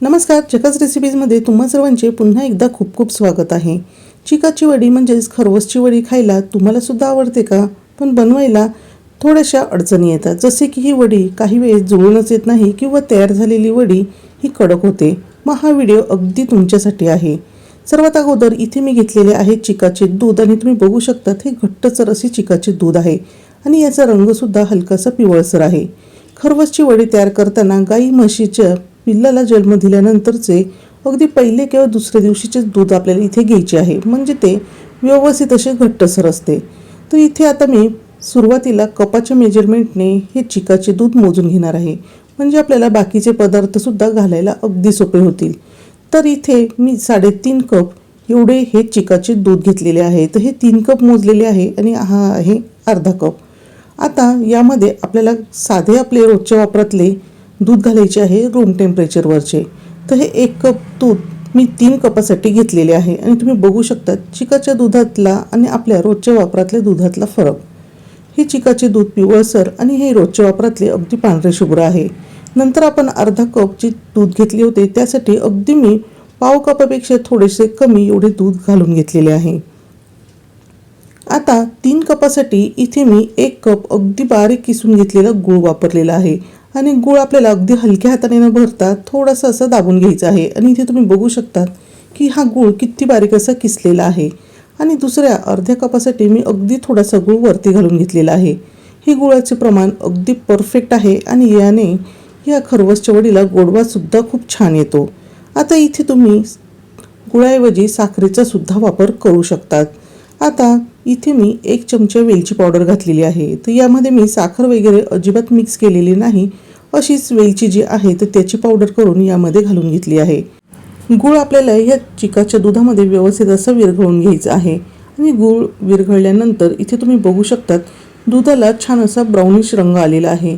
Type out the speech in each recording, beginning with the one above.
नमस्कार चिकाच रेसिपीजमध्ये तुम्हा सर्वांचे पुन्हा एकदा खूप खूप स्वागत आहे. चिकाची वडी म्हणजेच खरवसची वडी खायला तुम्हाला सुद्धा आवडते का? पण बनवायला थोड्याशा अडचणी येतात. जसे की ही वडी काही वेळेस जुळूनच येत नाही किंवा तयार झालेली वडी ही कडक होते. मग हा व्हिडिओ अगदी तुमच्यासाठी आहे. सर्वात अगोदर इथे मी घेतलेले आहे चिकाचे दूध आणि तुम्ही बघू शकता हे घट्टसर असे चिकाचे दूध आहे आणि याचा रंगसुद्धा हलकासा पिवळसर आहे. खरवसची वडी तयार करताना गाई म्हशीच्या पिल्लाला जन्म दिल्यानंतरचे अगदी पहिले किंवा दुसऱ्या दिवशीचे दूध आपल्याला इथे घ्यायचे आहे. म्हणजे ते व्यवस्थित असे घट्टसर असते. तर इथे आता मी सुरुवातीला कपाच्या मेजरमेंटने हे चिकाचे दूध मोजून घेणार आहे. म्हणजे आपल्याला बाकीचे पदार्थसुद्धा घालायला अगदी सोपे होतील. तर इथे मी साडेतीन कप एवढे हे चिकाचे दूध घेतलेले आहे. तर हे तीन कप मोजलेले आहे आणि हा आहे अर्धा कप. आता यामध्ये आपल्याला साधे आपले रोजच्या वापरातले दूध घालायचे आहे रूम टेम्परेचरवरचे तर हे एक कप दूध मी तीन कपासाठी घेतलेले आहे आणि तुम्ही बघू शकता चिकाच्या दुधातला आणि आपल्या रोजच्या वापरातल्या दुधातला फरक. हे चिकाचे दूध पिवळसर आणि हे रोजच्या वापरातले अगदी पांढरे शुभ्र आहे. नंतर आपण अर्धा कप जे दूध घेतले होते त्यासाठी अगदी मी पाव कपापेक्षा थोडेसे कमी एवढे दूध घालून घेतलेले आहे. आता तीन कपासाठी इथे मी एक कप अगदी बारीक किसून घेतलेला गूळ वापरलेला आहे. आणि गूळ आपल्याला अगदी हलक्या हाताने न भरता थोडंसं असं दाबून घ्यायचं आहे. आणि इथे तुम्ही बघू शकता की हा गूळ किती बारीक असा किसलेला आहे. आणि दुसऱ्या अर्ध्या कपासाठी मी अगदी थोडासा गूळ वरती घालून घेतलेला आहे. हे गुळाचे प्रमाण अगदी परफेक्ट आहे आणि याने या खरवसच्या वडीला गोडवासुद्धा खूप छान येतो. आता इथे तुम्ही गुळाऐवजी साखरेचा सुद्धा वापर करू शकतात. आता इथे मी एक चमचा वेलची पावडर घातलेली आहे. तर यामध्ये मी साखर वगैरे अजिबात मिक्स केलेली नाही. अशीच वेलची जी आहे तर त्याची पावडर करून यामध्ये घालून घेतली आहे. गूळ आपल्याला या चिकाच्या दुधामध्ये व्यवस्थित असं विरघळून घ्यायचं आहे. आणि गूळ विरघळल्यानंतर इथे तुम्ही बघू शकतात दुधाला छान असा ब्राउनिश रंग आलेला आहे.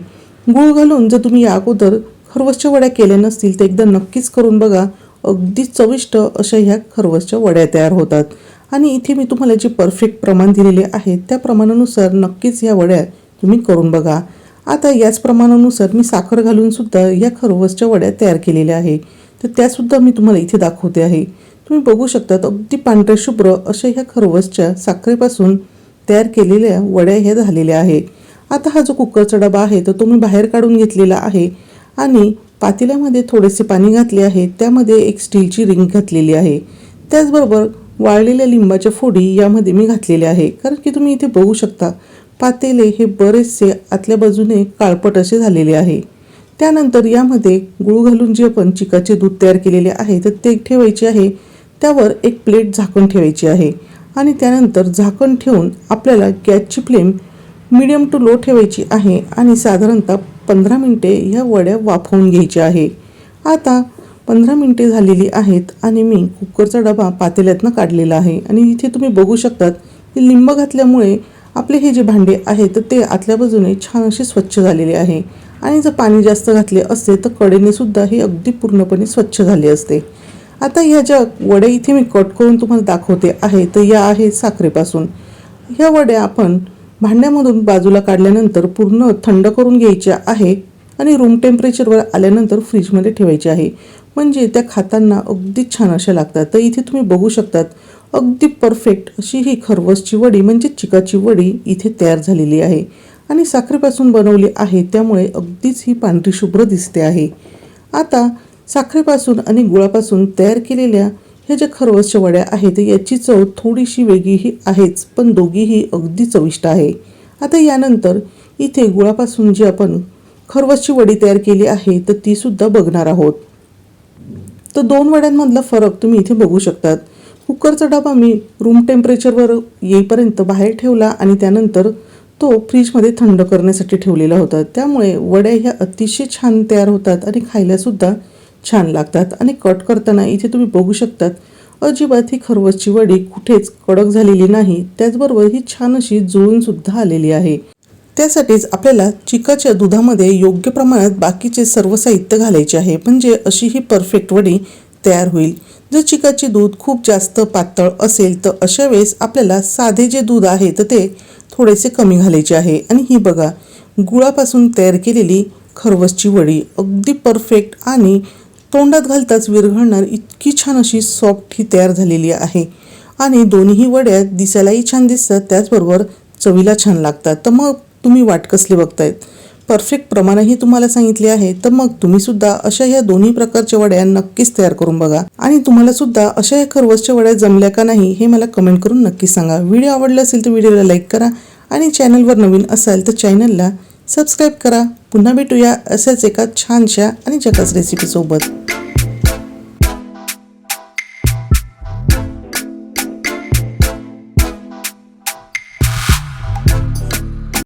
गूळ घालून जर तुम्ही या अगोदर खरवसच्या वड्या केल्या नसतील तर एकदा नक्कीच करून बघा. अगदी चविष्ट अशा ह्या खरवसच्या वड्या तयार होतात. आणि इथे मी तुम्हाला जे परफेक्ट प्रमाण दिलेले आहे त्या प्रमाणानुसार नक्कीच या वड्या तुम्ही करून बघा. आता याच प्रमाणानुसार मी साखर घालूनसुद्धा या खरवसच्या वड्या तयार केलेल्या आहे. तर त्यासुद्धा मी तुम्हाला इथे दाखवते आहे. तुम्ही बघू शकतात अगदी पांढऱ्या शुभ्र अशा ह्या खरवसच्या साखरेपासून तयार केलेल्या वड्या ह्या झालेल्या आहे. आता हा जो कुकरचा डबा आहे तर तो मी बाहेर काढून घेतलेला आहे आणि पातेल्यामध्ये थोडेसे पाणी घातले आहे. त्यामध्ये एक स्टीलची रिंग घातलेली आहे. त्याचबरोबर वाळलेल्या लिंबाच्या फोडी यामध्ये मी घातलेल्या आहे. कारण की तुम्ही इथे बघू शकता पातेले हे बरेचसे आतल्या बाजूने काळपट असे झालेले आहे. त्यानंतर यामध्ये गुळ घालून जे आपण चिकाचे दूध तयार केलेले आहे तर ते ठेवायचे आहे. त्यावर एक प्लेट झाकण ठेवायची आहे. आणि त्यानंतर झाकण ठेवून आपल्याला गॅसची फ्लेम मिडियम टू लो ठेवायची आहे आणि साधारणतः पंधरा मिनटे ह्या वड्या वाफवून घ्यायच्या आहे. आता पंधरा मिनटे झालेली आहेत आणि मी कुकरचा डबा पातेल्यातनं काढलेला आहे. आणि इथे तुम्ही बघू शकतात की लिंब घातल्यामुळे आपले हे जे भांडे आहे तर ते आतल्या बाजूने छान असे स्वच्छ झालेले आहे. आणि जर पाणी जास्त घातले असते तर कडेने सुद्धा हे अगदी पूर्णपणे स्वच्छ झाले असते. आता ह्या ज्या वड्या इथे मी कट करून तुम्हाला दाखवते आहे तर या आहेत साखरेपासून. ह्या वड्या आपण भांड्यामधून बाजूला काढल्यानंतर पूर्ण थंड करून घ्यायच्या आहे आणि रूम टेम्परेचरवर आल्यानंतर फ्रीजमध्ये ठेवायचे आहे. म्हणजे त्या खाताना अगदी छान अशा लागतात. तर इथे तुम्ही बघू शकतात अगदी परफेक्ट अशी ही खरवसची वडी म्हणजे चिकाची वडी इथे तयार झालेली आहे. आणि साखरेपासून बनवली आहे त्यामुळे अगदीच ही पांढरी शुभ्र दिसते आहे. आता साखरेपासून आणि गुळापासून तयार केलेल्या ह्या ज्या खरवसच्या वड्या आहेत याची चव थोडीशी वेगळीही आहेच पण दोघीही अगदी चविष्ट आहे. आता यानंतर इथे गुळापासून जी आपण खरवसची वडी तयार केली आहे तर ती सुद्धा बघणार आहोत. तर दोन वड्यांमधला फरक तुम्ही इथे बघू शकतात. कुकरचा डबा मी रूम टेम्परेचरवर येईपर्यंत बाहेर ठेवला आणि त्यानंतर तो फ्रीजमध्ये थंड करण्यासाठी ठेवलेला होता. त्यामुळे वड्या ह्या अतिशय छान तयार होतात आणि खायलासुद्धा छान लागतात. आणि कट करताना इथे तुम्ही बघू शकतात अजिबात ही खरवसची वडी कुठेच कडक झालेली नाही. त्याचबरोबर ही छान अशी जुळून सुद्धा आलेली आहे. त्यासाठीच आपल्याला चिकाच्या दुधामध्ये योग्य प्रमाणात बाकीचे सर्व साहित्य घालायचे आहे. म्हणजे अशी ही परफेक्ट वडी तयार होईल. जर चिकाचे दूध खूप जास्त पातळ असेल तर अशा वेळेस आपल्याला साधे जे दूध आहे तर ते थोडेसे कमी घालायचे आहे. आणि ही बघा गुळापासून तयार केलेली खरवसची वडी अगदी परफेक्ट आणि तोंडात घालताच विरघळणार इतकी छान अशी सॉफ्ट ही तयार झालेली आहे. आणि दोन्ही वड्या दिसायलाही छान दिसतात त्याचबरोबर चवीला छान लागतात. तर मग तुम्ही वाटकसले बघतायत? परफेक्ट प्रमाणही तुम्हाला सांगितले आहे तर मग तुम्ही सुद्धा अशा ह्या दोन्ही प्रकारच्या वड्या नक्कीच तयार करून बघा. आणि तुम्हाला सुद्धा अशा या खरवसच्या वड्या जमल्या का नाही हे मला कमेंट करून नक्की सांगा. व्हिडिओ आवडला असेल तर व्हिडिओला लाईक करा आणि चॅनलवर नवीन असाल तर चॅनलला सबस्क्राईब करा. पुन्हा भेटूया अशाच एका छानशा आणि जगाच रेसिपीसोबत